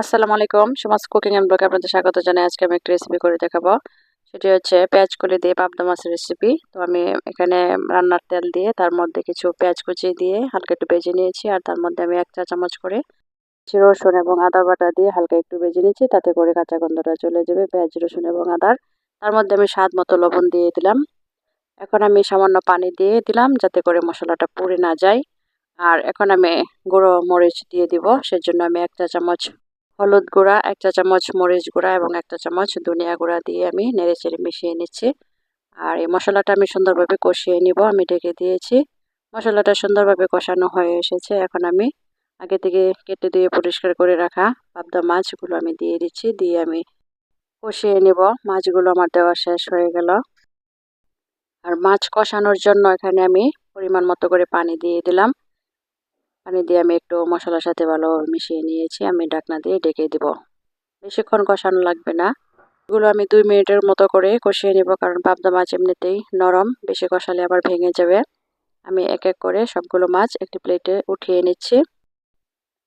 আসসালামু আলাইকুম। সমাজ কুকিং এন্ড ব্লগে আপনাদের স্বাগত জানাই। আজকে আমি একটা রেসিপি করে দেখাবো। সেটি হচ্ছে পেঁয়াজ কলি দিয়ে পাবদা মাছের রেসিপি তো আমি এখানে রান্নার তেল দিয়ে, তার মধ্যে কিছু পেঁয়াজ কুচি দিয়ে হালকা একটু বেজে নিয়েছি আর তার মধ্যে আমি এক চা চামচ করে রসুন এবং আদা বাটা দিয়ে হালকা একটু বেজে নিয়েছি, তাতে করে কাঁচা গন্ধটা চলে যাবে। পেঁয়াজ, রসুন এবং আদার। তার মধ্যে আমি স্বাদ মতো লবণ দিয়ে দিলাম। এখন আমি সামান্য পানি দিয়ে দিলাম যাতে করে মশলাটা পুড়ে না যায়। আর এখন আমি গুঁড়ো মরিচ দিয়ে দিব। সেজন্য আমি এক চা চামচ হলুদ গুঁড়া এক চা চামচ মরিচ গুঁড়া এবং একটা চামচ ধনিয়া গুঁড়া দিয়ে আমি নেড়ে চেড়ে মিশিয়ে নিচ্ছি। আর এই মশলাটা আমি সুন্দরভাবে কষিয়ে নিব, আমি ঢেকে দিয়েছি। মশলাটা সুন্দরভাবে কষানো হয়ে এসেছে। এখন আমি আগে থেকে কেটে দিয়ে পরিষ্কার করে রাখা পাবদা মাছগুলো আমি দিয়ে দিচ্ছি, দিয়ে আমি কষিয়ে নিব। মাছগুলো আমার দেওয়া শেষ হয়ে গেল। আর মাছ কষানোর জন্য এখানে আমি পরিমাণ মতো করে পানি দিয়ে দিলাম। পানি দিয়ে আমি একটু মশলার সাথে ভালো মিশিয়ে নিয়েছি। আমি ডাকনা দিয়ে ডেকে দিব। বেশিক্ষণ কষানো লাগবে না। এগুলো আমি দুই মিনিটের মতো করে কষিয়ে নেব, কারণ পাবদা মাছ এমনিতেই নরম। বেশি কষালে আবার ভেঙে যাবে। আমি এক এক করে সবগুলো মাছ একটি প্লেটে উঠিয়ে নিচ্ছি।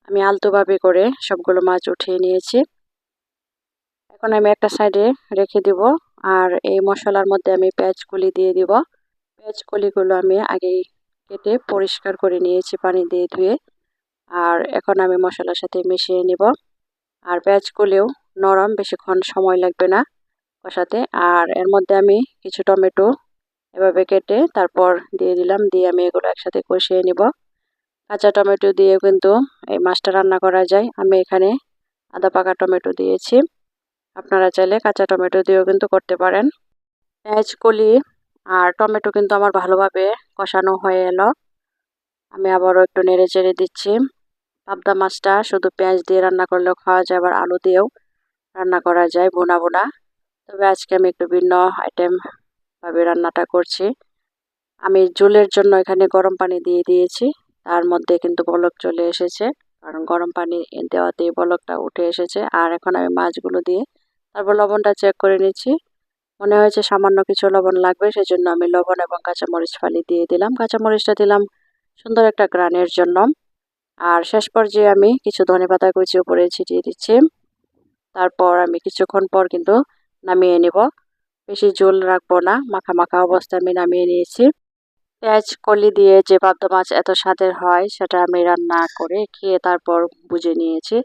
আমি আলতোভাবে করে সবগুলো মাছ উঠিয়ে নিয়েছি। এখন আমি একটা সাইডে রেখে দিব আর এই মশলার মধ্যে আমি পেঁয়াজ কলি দিয়ে দিব। পেঁয়াজ কলিগুলো আমি আগেই কেটে পরিষ্কার করে নিয়েছি পানি দিয়ে ধুয়ে। আর এখন আমি মশলার সাথে মিশিয়ে নিব। আর পেঁয়াজ কলেও নরম বেশিক্ষণ সময় লাগবে না কষাতে। আর এর মধ্যে আমি কিছু টমেটো এভাবে কেটে তারপর দিয়ে দিলাম, দিয়ে আমি এগুলো একসাথে কষিয়ে নিব। কাঁচা টমেটো দিয়ে কিন্তু এই মাছটা রান্না করা যায়। আমি এখানে আদা পাকা টমেটো দিয়েছি। আপনারা চাইলে কাঁচা টমেটো দিয়েও কিন্তু করতে পারেন। পেঁয়াজ কলি আর টমেটো কিন্তু আমার ভালোভাবে কষানো হয়ে এলো। আমি আবারও একটু নেড়ে চেড়ে দিচ্ছি। পাবদা মাছটা শুধু পেঁয়াজ দিয়ে রান্না করলেও খাওয়া যায়, আবার আলু দিয়েও রান্না করা যায় বোনা বোনা। তবে আজকে আমি একটু ভিন্ন আইটেম ভাবে রান্নাটা করছি। আমি জুলের জন্য এখানে গরম পানি দিয়ে দিয়েছি। তার মধ্যে কিন্তু বলক চলে এসেছে, কারণ গরম পানি দেওয়াতেই বলকটা উঠে এসেছে। আর এখন আমি মাছগুলো দিয়ে তারপর লবণটা চেক করে নিচ্ছি। মনে হয়েছে সামান্য কিছু লবণ লাগবে, সেজন্য আমি লবণ এবং কাঁচামরিচ ফালি দিয়ে দিলাম। কাঁচামরিচটা দিলাম সুন্দর একটা গ্রানের জন্য। আর শেষ পর্যায়ে আমি কিছু ধনে পাতা কুচি উপরে ছিটিয়ে দিচ্ছি। তারপর আমি কিছুক্ষণ পর কিন্তু নামিয়ে নেব। বেশি জল রাখব না, মাখা মাখা অবস্থায় আমি নামিয়ে নিয়েছি। পেঁয়াজ কলি দিয়ে যে পাবদা মাছ এত স্বাদের হয়, সেটা আমি রান্না করে খেয়ে তারপর বুঝে নিয়েছি।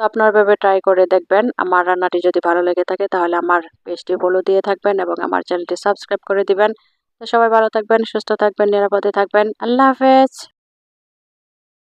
তো আপনার ভাবে ট্রাই করে দেখবেন। আমার রান্নাটি যদি ভালো লেগে থাকে তাহলে আমার পেজটি ফলো দিয়ে থাকবেন এবং আমার চ্যানেলটি সাবস্ক্রাইব করে দিবেন। তো সবাই ভালো থাকবেন, সুস্থ থাকবেন, নিরাপদে থাকবেন। আল্লাহ হাফেজ!